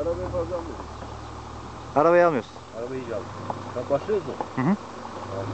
Arabayı fazla mı? Arabayı almıyoruz. Arabayı iyice aldım. Başlıyoruz mu? Hı hı. Tamam.